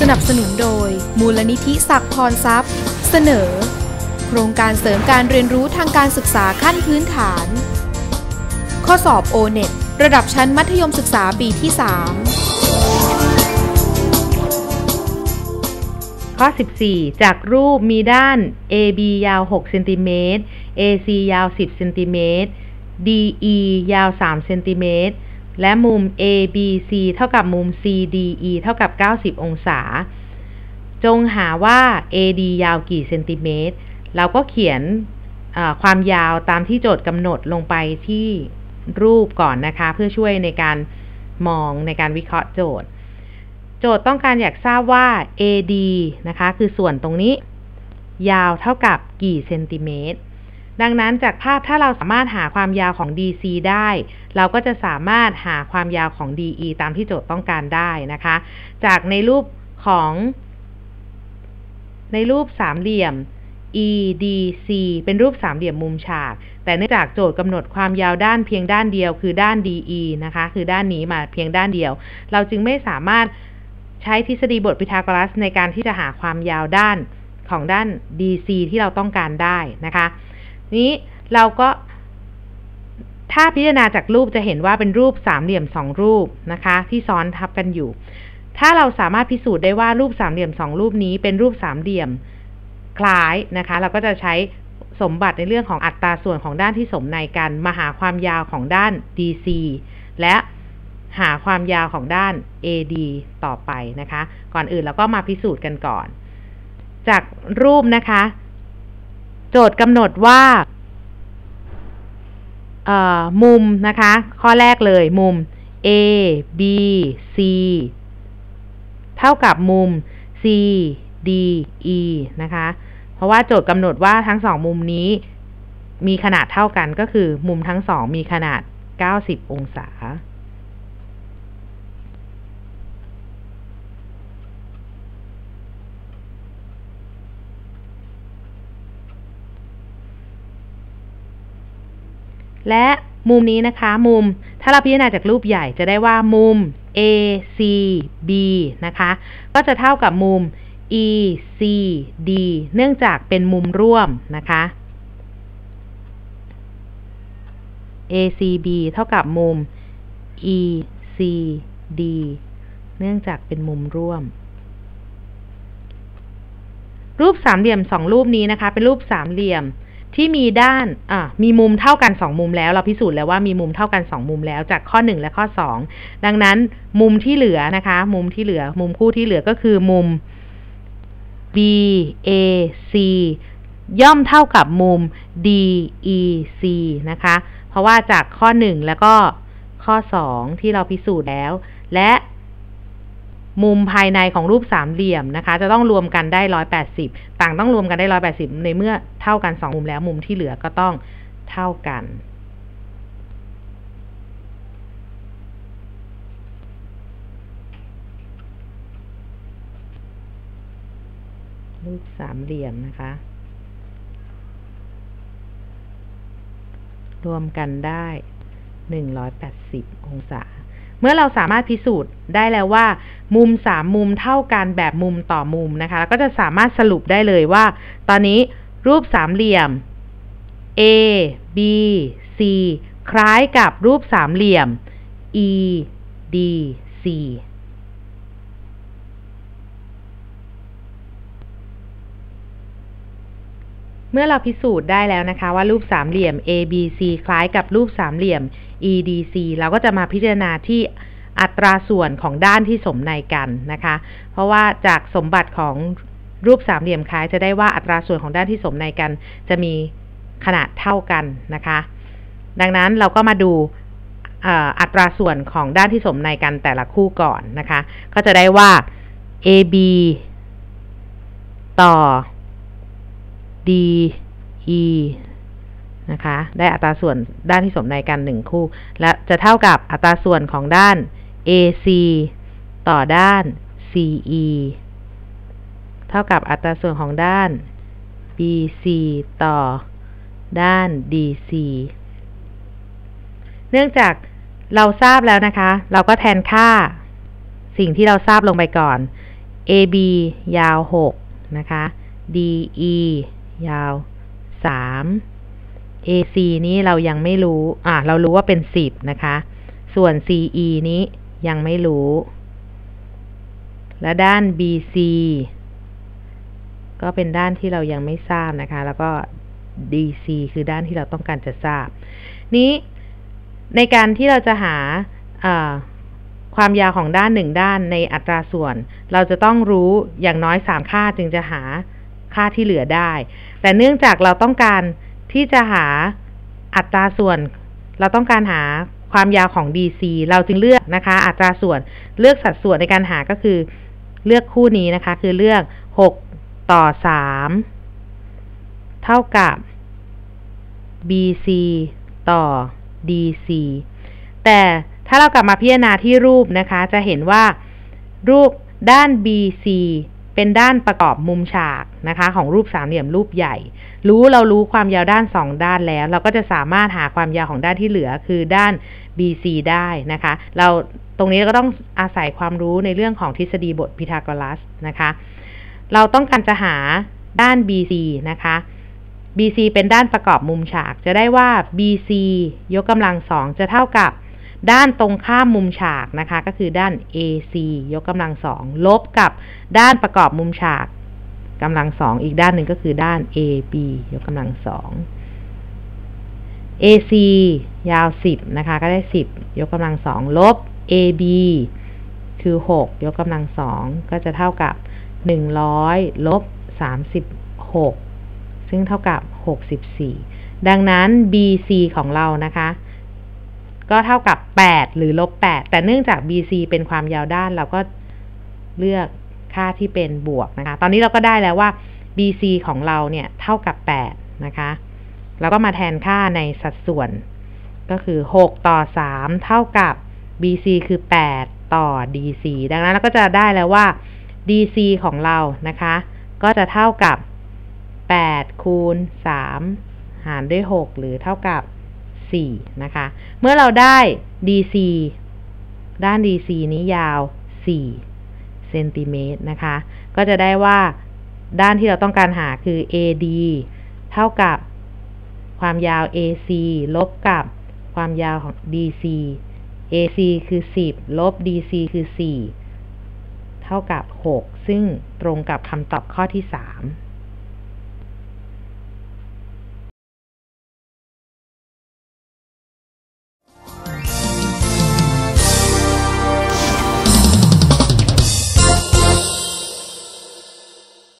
สนับสนุนโดย มูลนิธิศักพรทรัพย์ เสนอ โครงการเสริมการเรียนรู้ทางการศึกษาขั้นพื้นฐาน ข้อสอบ o n e t ระดับชั้นมัธยมศึกษาปีที่ 3 ข้อ 14 จากรูปมีด้าน AB ยาว 6 เซนติเมตร AC ยาว 10 เซนติเมตร DE ยาว 3 เซนติเมตร และมุม ABC เท่ากับมุม CDE เท่ากับ 90 องศา จงหาว่า AD ยาวกี่เซนติเมตร เราก็เขียนความยาวตามที่โจทย์กำหนดลงไปที่รูปก่อนนะคะ เพื่อช่วยในการมองในการวิเคราะห์โจทย์ โจทย์ต้องการอยากทราบว่า AD นะคะ คือส่วนตรงนี้ ยาวเท่ากับกี่เซนติเมตร ดังนั้นจากภาพถ้าเราสามารถหาความยาวของ DC ได้ เราก็จะสามารถหาความยาวของ DE ตามที่โจทย์ต้องการได้นะคะ จากในรูปของ ในรูปสามเหลี่ยม EDC เป็นรูปสามเหลี่ยมมุมฉาก แต่เนื่องจากโจทย์กำหนดความยาวด้านเพียงด้านเดียวคือด้าน DE นะคะ คือด้านนี้มาเพียงด้านเดียว เราจึงไม่สามารถใช้ทฤษฎีบทพีทาโกรัสในการที่จะหาความยาวด้านของด้าน DC ที่เราต้องการได้นะคะ นี้เราก็ ถ้าพิจารณาจากรูปจะเห็นว่าเป็นรูปสามเหลี่ยมสองรูปนะคะ ที่ซ้อนทับกันอยู่ ถ้าเราสามารถพิสูจน์ได้ว่ารูปสามเหลี่ยมสองรูปนี้เป็นรูปสามเหลี่ยมคล้ายนะคะ เราก็จะใช้สมบัติในเรื่องของอัตราส่วนของด้านที่สมในกันมาหาความยาวของด้าน DC และหาความยาวของด้าน AD ต่อไปนะคะ ก่อนอื่นเราก็มาพิสูจน์กันก่อน จากรูปนะคะ โจทย์กำหนดว่ามุมนะคะ ข้อแรกเลยมุม A B C เท่ากับมุม C D E นะคะ เพราะว่าโจทย์กำหนดว่าทั้งสองมุมนี้มีขนาดเท่ากันก็คือมุมทั้งสองมีขนาด 90 องศา และมุมนี้นะคะมุมถ้าเราพิจารณาจากรูปใหญ่จะได้ว่ามุม A C B นะคะ ก็จะเท่ากับมุม ECD เนื่องจากเป็นมุมร่วมนะคะ ACB เท่ากับมุม ECD เนื่องจากเป็นมุมร่วม รูปสามเหลี่ยมสองรูปนี้นะคะ เป็นรูปสามเหลี่ยม ที่มีด้านอ่ามีมุมเท่ากันสองมุมแล้ว เราพิสูจน์แล้วว่ามีมุมเท่ากันสองมุมแล้วจากข้อหนึ่งและข้อสองดังนั้นมุมที่เหลือนะคะ มุมที่เหลือ มุมคู่ที่เหลือก็คือมุม B A C ย่อมเท่ากับมุม D E C นะคะ เพราะว่าจากข้อ 1 แล้วก็ข้อ 2 ที่เราพิสูจน์แล้ว และ มุมภายในของรูปสามเหลี่ยมนะคะ จะต้องรวมกันได้180ต่างต้องรวมกันได้180ในเมื่อเท่ากัน2มุมแล้วมุมที่เหลือก็ต้องเท่ากันรูปสามเหลี่ยมนะคะ รวมกันได้180องศา มื่อเราสามารถพิสูจน์ได้แล้วว่า มุมสามมุมเท่ากันแบบมุมต่อมุมนะคะแล้วก็จะสามารถสรุปได้เลยว่า ตอนนี้รูปสามเหลี่ยม A B C คล้ายกับรูปสามเหลี่ยม E D C เมื่อเราพิสูจน์ได้แล้วนะคะว่ารูปสามเหลี่ยม ABC คล้ายกับรูปสามเหลี่ยม EDC เราก็จะมาพิจารณาที่อัตราส่วนของด้านที่สมในกันนะคะ เพราะว่าจากสมบัติของรูปสามเหลี่ยมคล้ายจะได้ว่าอัตราส่วนของด้านที่สมในกัน จะมีขนาดเท่ากันนะคะ ดังนั้นเราก็มาดูอัตราส่วนของด้านที่สมในกันแต่ละคู่ก่อนนะคะ ก็จะได้ว่า AB ต่อ D E นะคะ ได้อัตราส่วนด้านที่สมในกันหนึ่งคู่ และจะเท่ากับอัตราส่วนของด้าน AC ต่อด้าน CE เท่ากับอัตราส่วนของด้าน BC ต่อด้าน DC เนื่องจากเราทราบแล้วนะคะ เราก็แทนค่าสิ่งที่เราทราบลงไปก่อน AB ยาว 6 นะคะ DE ยาว3 AC นี้เรายังไม่รู้ อะเรารู้ว่าเป็น10นะคะ ส่วน CE นี้ยังไม่รู้ และด้าน BC ก็เป็นด้านที่เรายังไม่ทราบนะคะ แล้วก็ DC คือด้านที่เราต้องการจะทราบ นี้ในการที่เราจะหาความยาวของด้านหนึ่งด้านในอัตราส่วน เราจะต้องรู้อย่างน้อยสามค่าจึงจะหา ค่าที่เหลือได้ แต่เนื่องจากเราต้องการที่จะหาอัตราส่วน เราต้องการหาความยาวของ DC เราจึงเลือกนะคะ อัตราส่วนเลือกสัดส่วนในการหาก็คือ เลือกคู่นี้นะคะ คือเลือก 6 ต่อ 3 เท่ากับ BC ต่อ DC แต่ถ้าเรากลับมาพิจารณาที่รูปนะคะ จะเห็นว่ารูปด้าน BC เป็นด้านประกอบมุมฉากนะคะ ของรูปสามเหลี่ยมรูปใหญ่ รู้เรารู้ความยาวด้านสองด้านแล้ว เราก็จะสามารถหาความยาวของด้านที่เหลือคือด้าน BC ได้นะคะ เราตรงนี้ก็ต้องอาศัยความรู้ในเรื่องของทฤษฎีบทพีทาโกรัสนะคะ เราต้องการจะหาด้าน BC นะคะ BC เป็นด้านประกอบมุมฉาก จะได้ว่า BC ยกกำลังสองจะเท่ากับ ด้านตรงข้ามมุมฉากนะคะ ก็คือด้าน AC ยกกำลังสองลบกับด้านประกอบมุมฉากกำลังสองอีกด้านหนึ่งก็คือด้าน AB ยกกำลังสอง AC ยาว 10 นะคะ ก็ได้ 10 ยกกำลังสองลบ AB คือ 6 ยกกำลังสองก็จะเท่ากับ 100 ลบ 36 ซึ่งเท่ากับ 64 ดังนั้น BC ของเรานะคะ ก็เท่ากับ 8 หรือลบ 8 แต่เนื่องจาก BC เป็นความยาวด้านเราก็เลือกค่าที่เป็นบวกนะคะ ตอนนี้เราก็ได้แล้วว่า BC ของเราเนี่ยเท่ากับ 8 นะคะ แล้วก็มาแทนค่าในสัดส่วน ก็คือ 6 ต่อ 3 เท่ากับ BC คือ 8 ต่อ DC ดังนั้นเราก็จะได้แล้วว่า DC ของเรานะคะ ก็จะเท่ากับ 8 คูณ 3 หารด้วย 6 หรือเท่ากับ 4 นะคะ เมื่อเราได้ DC ด้าน DC นี้ยาว 4 เซนติเมตรนะคะ ก็จะได้ว่าด้านที่เราต้องการหาคือ AD เท่ากับความยาว AC ลบกับความยาวของ DC AC คือ 10 ลบ DC คือ 4 เท่ากับ 6 ซึ่งตรงกับคำตอบข้อที่ 3